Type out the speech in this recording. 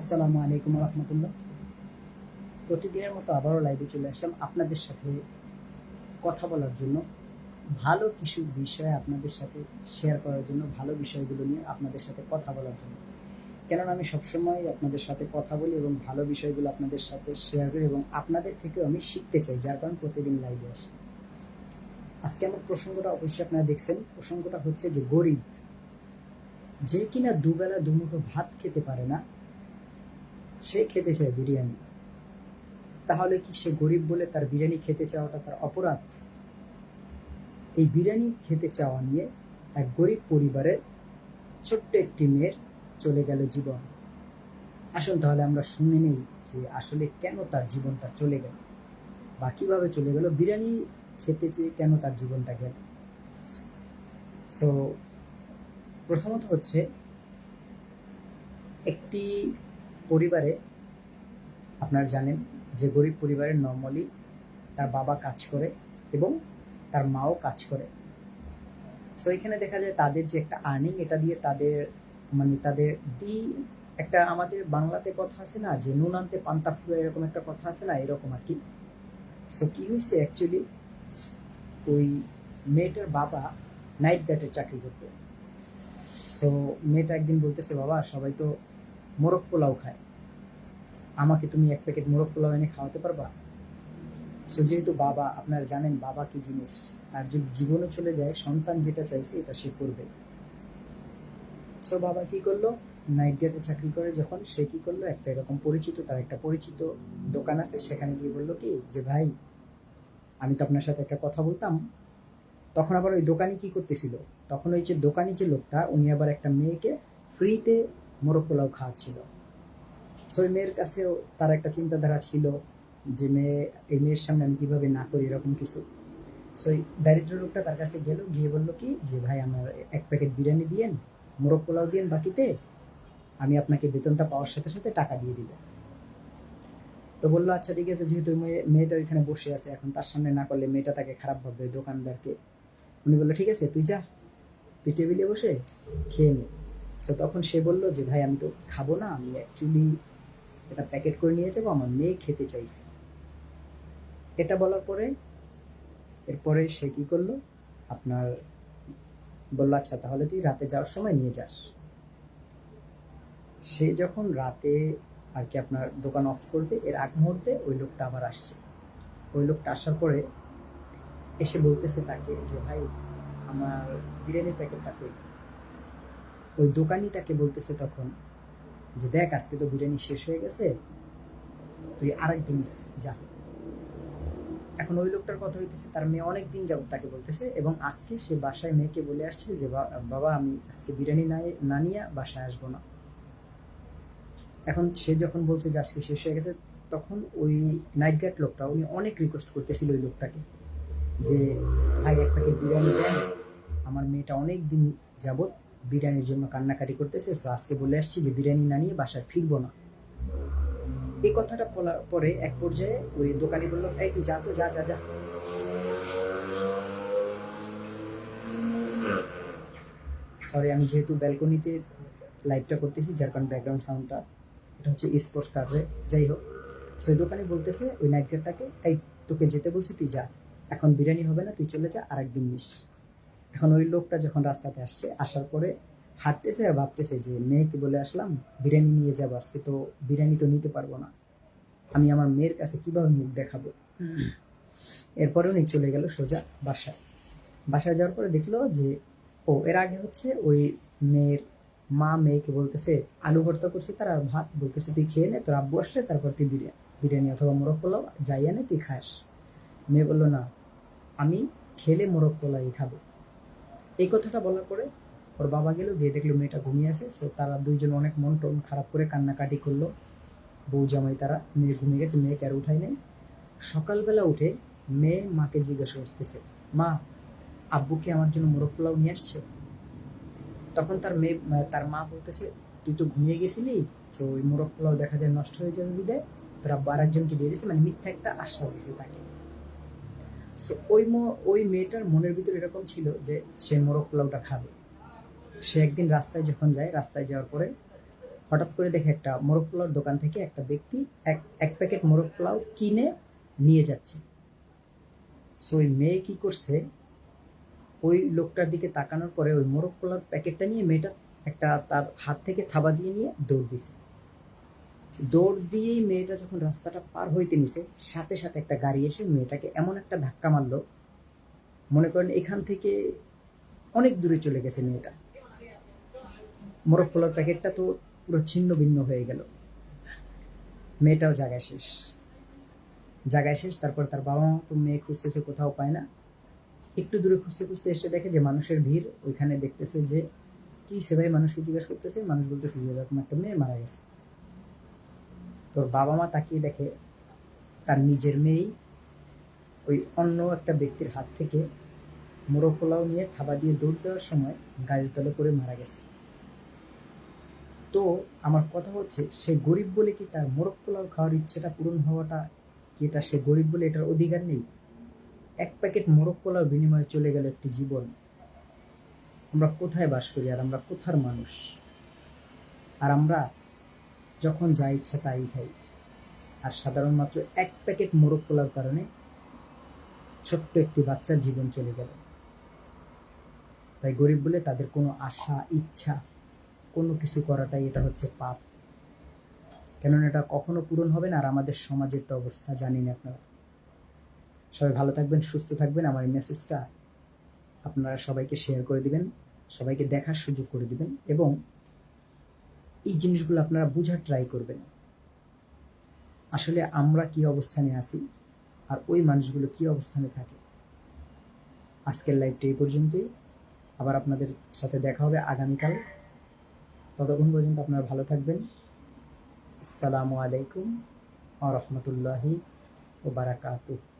আসসালামু আলাইকুম রহমতুল্লাহ। প্রতিদিনের মতো আবারও লাইভে চলে আসলাম আপনাদের সাথে কথা বলার জন্য, ভালো কিছু বিষয় আপনাদের সাথে শেয়ার করার জন্য, ভালো বিষয়গুলো নিয়ে আপনাদের সাথে কথা বলার জন্য। কেননা আমি সবসময় আপনাদের সাথে কথা বলি এবং ভালো বিষয়গুলো আপনাদের সাথে শেয়ার করি এবং আপনাদের থেকেও আমি শিখতে চাই, যার কারণ প্রতিদিন লাইভে আসি। আজকে আমার প্রসঙ্গটা অবশ্যই আপনারা দেখছেন। প্রসঙ্গটা হচ্ছে যে গরিব, যে কিনা দুবেলা দুমুঠো ভাত খেতে পারে না সে খেতে চায় বিরিয়ানি। তাহলে কি সে গরিব বলে তার বিরিয়ানি খেতে চাওয়াটা তার অপরাধ? এই বিরিয়ানি খেতে চাওয়া নিয়ে এক গরিব পরিবারের ছোট্ট একটি মেয়ের চলে গেল জীবন। আসুন তাহলে আমরা শুনে নেই যে আসলে কেন তার জীবনটা চলে গেল বা কীভাবে চলে গেল, বিরিয়ানি খেতে চেয়ে কেন তার জীবনটা গেল? সো প্রথমত হচ্ছে একটি পরিবারে আপনারা জানেন যে গরিব পরিবারের নর্মালি তার বাবা কাজ করে এবং তার মাও কাজ করে। সো এখানে দেখা যায় তাদের যে একটা আর্নিং এটা দিয়ে তাদের মানে তাদের দি একটা আমাদের বাংলাতে কথা আছে না, যে নুন আনতে পান্তা ফুলো এরকম একটা কথা আছে না, এরকম আর কি। সো কি হয়েছে অ্যাকচুয়ালি ওই মেয়েটার বাবা নাইট গার্ডের চাকরি করতে। সো মেয়েটা একদিন বলতেছে, বাবা, সবাই তো মোরগ পোলাও খায়। আমাকে তুমি এক প্যাকেট মোরগ পোলাও এনে খাওয়াতে পারবা? সো যেহেতু বাবা, আপনারা জানেন বাবা কি জিনিস, আর যদি জীবনে চলে যায়, সন্তান যেটা চাইছে, এটা সে করবে। সো বাবা কি করল? নাইট গার্ডে চাকরি করে, যখন সে কি করল? একটা এরকম পরিচিত, তার একটা পরিচিত দোকান আছে, সেখানে গিয়ে বলল কি, যে ভাই, আমি তো আপনার সাথে একটা কথা বলতাম। তখন আবার ওই দোকানি কি করতেছিল? তখন ওই যে দোকানি যে লোকটা, উনি আবার একটা মেয়েকে ফ্রিতে মোরগ পোলাও খাওয়াচ্ছিল। সো ওই মেয়ের কাছেও তার একটা চিন্তাধারা ছিল যে মেয়ে, এই মেয়ের সামনে আমি কীভাবে না করি এরকম কিছু। সো ওই দারিদ্র লোকটা তার কাছে গেল, গিয়ে বলল কি, যে ভাই, আমার এক প্যাকেট বিরিয়ানি দিয়েন, মোরগ পোলাও দিয়েন বাকিতে, আমি আপনাকে বেতনটা পাওয়ার সাথে সাথে টাকা দিয়ে দিব। তো বলল আচ্ছা ঠিক আছে, যেহেতু মেয়ে- মেয়েটা ওইখানে বসে আছে, এখন তার সামনে না করলে মেয়েটা তাকে খারাপ ভাববে দোকানদারকে। উনি বলল, ঠিক আছে, তুই যা, তুই টেবিলে বসে খেয়ে নে। তো তখন সে বলল যে, ভাই, আমি তো খাব না, আমি অ্যাকচুয়ালি এটা প্যাকেট করে নিয়ে যাব, আমার মেয়ে খেতে চাইছে। এটা বলার পরে, এরপরে সে কি করল? আপনার বলল আচ্ছা তাহলে তুই রাতে যাওয়ার সময় নিয়ে যাস। সে যখন রাতে আর কি আপনার দোকান অফ করবে, এর আগ মুহূর্তে ওই লোকটা আবার আসছে। ওই লোকটা আসার পরে এসে বলতেছে তাকে যে, ভাই, আমার বিরিয়ানির প্যাকেটটা কই ওই দোকানি তাকে বলতেছে তখন যে দেখ, আজকে তো বিরিয়ানি শেষ হয়ে গেছে, তুই আরেকদিন যা। এখন ওই লোকটার কথা হইতেছে, তার মেয়ে অনেক দিন যাবত তাকে বলতেছে, এবং আজকে সে বাসায় মেয়েকে বলে আসছে যে বাবা, আমি আজকে বিরিয়ানি না নিয়ে বাসায় আসব না। এখন সে যখন বলছে যে, আজকে শেষ হয়ে গেছে, তখন ওই নাইট গার্ড লোকটা, উনি অনেক রিকোয়েস্ট করতেছিল ওই লোকটাকে যে, ভাই, এক প্যাকেট বিরিয়ানি দেন, আমার মেয়েটা অনেক দিন যাবত বিরিয়ানির জন্য কান্নাকাটি করতেছে সো আজকে বলে আসছি যে বিরিয়ানি না নিয়ে বাসায় ফিরবো না। এই কথাটা বলার পরে এক পর্যায়ে ওই দোকানি বলল, এই তুই যা তো, যা যা যা। সরি আমি যেহেতু ব্যালকনিতে লাইভটা করতেছি, যার কারণে ব্যাকগ্রাউন্ড সাউন্ডটা এটা হচ্ছে স্পোর্টস কার্ডে যাই হোক। সো ওই দোকানে বলতেছে ওই নাইট গার্ডটাকে এই, তোকে যেতে বলছি, তুই যা। এখন বিরিয়ানি হবে না, তুই চলে যা আর একদিন নিস। এখন ওই লোকটা যখন রাস্তাতে আসছে, আসার পরে হাঁটতেছে আর ভাবতেছে যে, মেয়েকে বলে আসলাম, বিরিয়ানি নিয়ে যাব আজকে, তো বিরিয়ানি তো নিতে পারব না। আমি আমার মেয়ের কাছে কীভাবে মুখ দেখাবো? এরপরে উনি চলে গেল সোজা বাসায়। বাসায় যাওয়ার পরে দেখল যে, ও, এর আগে হচ্ছে ওই মেয়ের মা মেয়েকে বলতেছে, আলু ভর্তা করছে তার আর ভাত, বলতেছে, তুই খেয়ে নে, তোর আব্বু আসলে তারপর তুই বিরিয়ানি বিরিয়ানি অথবা মোরগ পোলাও, যাই আনে, তুই খাস। মেয়ে বলল, না, আমি খেলে মোরগ পোলাই খাব। এই কথাটা বলার পরে ওর বাবা গেল, গিয়ে দেখল মেয়েটা ঘুমিয়ে আছে। সো তারা দুইজন অনেক মন টন খারাপ করে কান্নাকাটি করল। বউ জামাই তারা মেয়ে ঘুমিয়ে গেছে, মেয়েকে আর উঠাই নেই। সকালবেলা উঠে মেয়ে মাকে জিজ্ঞাসা করতেছে, মা আব্বুকে আমার জন্য মোরগ পোলাও নিয়ে আসছে? তখন তার মেয়ে, তার মা বলতেছে, তুই তো ঘুমিয়ে গেছিলি, তো ওই মোরগ পোলাও দেখা যায় নষ্ট হয়ে যাবে বিদায়। তোর আব্বু আর একজনকে দিয়ে দিয়েছে মানে মিথ্যা একটা আশ্বাস দিয়েছে তাকে। সো ওই ওই মেয়েটার মনের ভিতরে এরকম ছিল যে সে মোরগ পোলাওটা খাবে। সে একদিন রাস্তায় যখন যায়, রাস্তায় যাওয়ার পরে হঠাৎ করে দেখে একটা মোরগ পোলাওর দোকান থেকে একটা ব্যক্তি এক এক প্যাকেট মোরগ পোলাও কিনে নিয়ে যাচ্ছে। সো ওই মেয়ে কি করছে? ওই লোকটার দিকে তাকানোর পরে ওই মোরগ পোলার প্যাকেটটা নিয়ে মেয়েটা একটা তার হাত থেকে থাবা দিয়ে নিয়ে দৌড় দিছে দৌড় দিয়েই মেয়েটা যখন রাস্তাটা পার হইতে নিছে, সাথে সাথে একটা গাড়ি এসে মেয়েটাকে এমন একটা ধাক্কা মারলো, মনে করেন এখান থেকে অনেক দূরে চলে গেছে মেয়েটা। মোরগ পোলার প্যাকেটটা তো পুরো ছিন্ন ভিন্ন হয়ে গেল। মেয়েটাও জায়গায় শেষ। জায়গায় শেষ, তারপর তার বাবা মা তো মেয়ে খুঁজতেছে, কোথাও পায় না। একটু দূরে খুঁজতে খুঁজতে এসে দেখে যে মানুষের ভিড়, ওইখানে দেখতেছে যে, কি সে ভাই মানুষকে জিজ্ঞেস করতেছে? মানুষ বলতেছে যে, এরকম একটা মেয়ে মারা গেছে। তোর বাবা মা তাকিয়ে দেখে তার নিজের মেয়েই ওই অন্য একটা ব্যক্তির হাত থেকে মোরগ পোলাও নিয়ে থাবা দিয়ে দৌড় দেওয়ার সময় গাড়ির তলে করে মারা গেছে। তো আমার কথা হচ্ছে, সে গরিব বলে কি তার মোরগ পোলাও খাওয়ার ইচ্ছেটা পূরণ হওয়াটা কি এটা সে গরিব বলে এটার অধিকার নেই? এক প্যাকেট মোরগ পোলাও বিনিময়ে চলে গেল একটি জীবন। আমরা কোথায় বাস করি আর আমরা কোথার মানুষ? আর আমরা যখন যা ইচ্ছা তাই খাই। আর সাধারণ মাত্র এক প্যাকেট মোরগ পোলার কারণে ছোট্ট একটি বাচ্চার জীবন চলে গেল। তাই গরিব বলে তাদের কোনো আশা, ইচ্ছা, কোনো কিছু করাটাই এটা হচ্ছে পাপ। কেননা এটা কখনো পূরণ হবে না, আর আমাদের সমাজের তো অবস্থা জানি না আপনারা। সবাই ভালো থাকবেন, সুস্থ থাকবেন। আমার এই মেসেজটা আপনারা সবাইকে শেয়ার করে দিবেন, সবাইকে দেখার সুযোগ করে দিবেন এবং এই জিনিসগুলো আপনারা বোঝার ট্রাই করবেন। আসলে আমরা কি অবস্থানে আছি আর ওই মানুষগুলো কি অবস্থানে থাকে? আজকের লাইভটা এই পর্যন্তই। আবার আপনাদের সাথে দেখা হবে আগামীকাল। ততক্ষণ পর্যন্ত আপনারা ভালো থাকবেন। আসসালামু আলাইকুম আ রহমতুল্লাহি ও বারাকাতুহ।